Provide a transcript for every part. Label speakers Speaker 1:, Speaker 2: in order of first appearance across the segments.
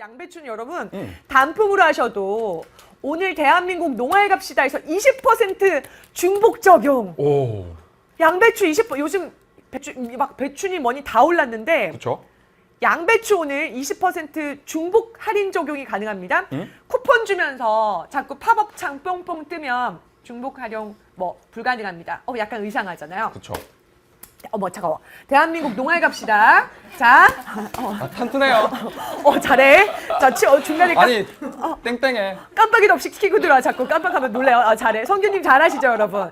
Speaker 1: 양배추는 여러분
Speaker 2: 음.
Speaker 1: 단품으로 하셔도 오늘 대한민국 농활 갑시다에서 20% 중복 적용.
Speaker 2: 오,
Speaker 1: 양배추 20% 요즘 배추 막 배추니 뭐니 다 올랐는데
Speaker 2: 그렇죠.
Speaker 1: 양배추 오늘 20% 중복 할인 적용이 가능합니다.
Speaker 2: 음?
Speaker 1: 쿠폰 주면서 자꾸 팝업창 뽕뽕 뜨면 중복 활용 뭐 불가능합니다. 어 약간 의상하잖아요.
Speaker 2: 그렇죠.
Speaker 1: 어머 차가워. 대한민국 농활 갑시다. 자,
Speaker 2: 아, 탄탄해요.
Speaker 1: 어 잘해. 자 치, 어, 중간에 깜,
Speaker 2: 아니, 땡땡해.
Speaker 1: 깜빡이도 없이 키고 들어와 자꾸 깜빡하면 놀래요. 아, 잘해. 성규님 잘하시죠 여러분.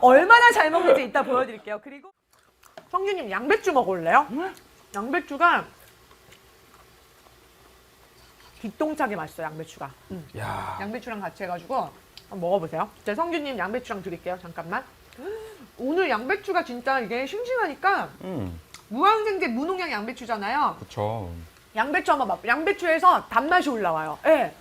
Speaker 1: 얼마나 잘 먹는지 이따 보여드릴게요. 그리고 성규님 양배추 먹을래요? 양배추가 기똥차게 맛있어 요 양배추가. 음.
Speaker 2: 야,
Speaker 1: 양배추랑 같이 해가지고 한번 먹어보세요. 제 성규님 양배추랑 드릴게요. 잠깐만. 오늘 양배추가 진짜 이게 싱싱하니까
Speaker 2: 음,
Speaker 1: 무항생제 무농약 양배추잖아요.
Speaker 2: 그렇죠.
Speaker 1: 양배추 한번 맛. 양배추에서 단맛이 올라와요. 예.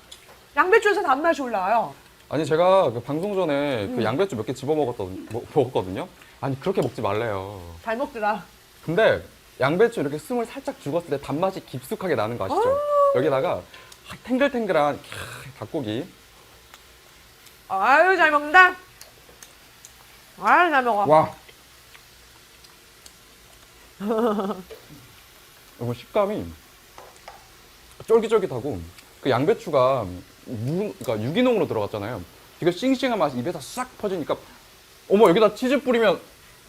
Speaker 1: 양배추에서 단맛이 올라와요.
Speaker 2: 아니 제가 그 방송 전에
Speaker 1: 음.
Speaker 2: 그 양배추 몇 개 집어 먹었던 먹- 먹었거든요. 아니 그렇게 먹지 말래요.
Speaker 1: 잘 먹더라.
Speaker 2: 근데 양배추 이렇게 숨을 살짝 죽었을 때 단맛이 깊숙하게 나는 거 아시죠? 여기다가 탱글탱글한 캬, 닭고기.
Speaker 1: 아유 잘 먹는다. 아유 잘 먹어.
Speaker 2: 와. 이거 식감이 쫄깃쫄깃하고 그 양배추가 무, 그러니까 유기농으로 들어갔잖아요. 이거 싱싱한 맛이 입에서 싹 퍼지니까 어머 여기다 치즈 뿌리면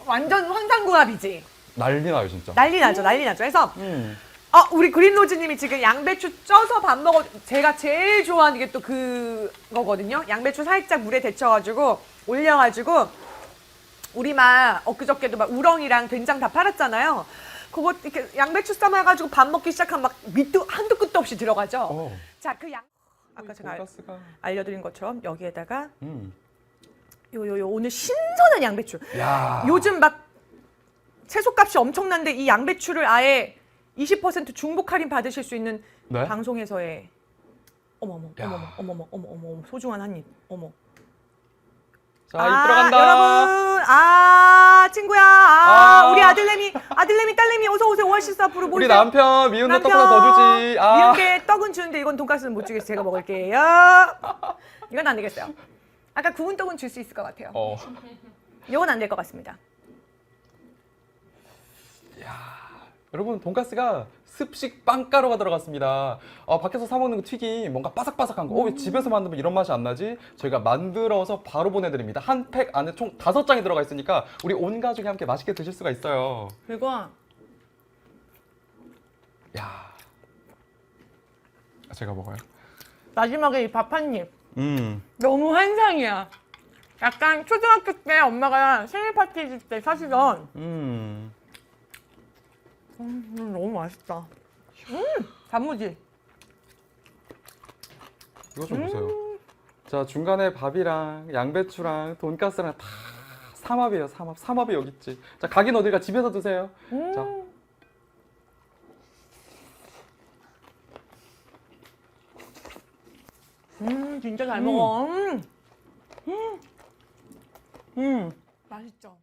Speaker 1: 완전 환상궁합이지.
Speaker 2: 난리 나요 진짜.
Speaker 1: 난리 나죠, 난리 나죠. 그래서
Speaker 2: 음.
Speaker 1: 아 우리 그린로즈님이 지금 양배추 쪄서 밥 먹어. 제가 제일 좋아하는 게 또 그거거든요. 양배추 살짝 물에 데쳐가지고 올려가지고 우리 막 엊그저께도 막 우렁이랑 된장 다 팔았잖아요. 그거 이렇게 양배추 삶아가지고 밥 먹기 시작하면 막 밑도 한도 끝도 없이 들어가죠.
Speaker 2: 어.
Speaker 1: 자 그 양 아까 제가 알-
Speaker 2: 돈가스가.
Speaker 1: 알려드린 것처럼 여기에다가
Speaker 2: 음.
Speaker 1: 요 요 요 오늘 신선한 양배추.
Speaker 2: 야.
Speaker 1: 요즘 막 채소값이 엄청난데 이 양배추를 아예 20% 중복 할인 받으실 수 있는
Speaker 2: 네?
Speaker 1: 방송에서의 어머머
Speaker 2: 야.
Speaker 1: 어머머 어머머 어머머 어머 소중한 한 입. 어머.
Speaker 2: 자, 입 들어간다.
Speaker 1: 여러분, 아 친구야, 아,
Speaker 2: 아.
Speaker 1: 우리 아들내미, 아들내미, 딸내미 어서 오세요. 오아시스 앞으로
Speaker 2: 우리
Speaker 1: 모이세요.
Speaker 2: 남편 미운 데떡 하나 더 주지. 아.
Speaker 1: 이렇게 떡은 주는데 이건 돈가스는 못 주겠어요. 제가 먹을게요. 이건 안 되겠어요. 아까 구운 떡은 줄 수 있을 것 같아요.
Speaker 2: 어.
Speaker 1: 이건 안 될 것 같습니다.
Speaker 2: 여러분 돈가스가 습식 빵가루가 들어갔습니다. 어, 밖에서 사 먹는 그 튀김 뭔가 바삭바삭한 거. 어, 왜 집에서 만들면 이런 맛이 안 나지? 저희가 만들어서 바로 보내드립니다. 한 팩 안에 총 다섯 장이 들어가 있으니까 우리 온 가족이 함께 맛있게 드실 수가 있어요.
Speaker 1: 그리고
Speaker 2: 야, 제가 먹어요.
Speaker 1: 마지막에 이 밥 한 입.
Speaker 2: 음,
Speaker 1: 너무 환상이야. 약간 초등학교 때 엄마가 생일 파티 해줄 때 사시던
Speaker 2: 음.
Speaker 1: 음, 너무 맛있다. 음, 단무지.
Speaker 2: 이거 좀 보세요. 자 중간에 밥이랑 양배추랑 돈가스랑 다 삼합이에요. 삼합. 삼합이 여기 있지. 자 가긴 어딜가 집에서 드세요. 자.
Speaker 1: 음, 진짜 잘 먹어. 음. 음. 맛있죠.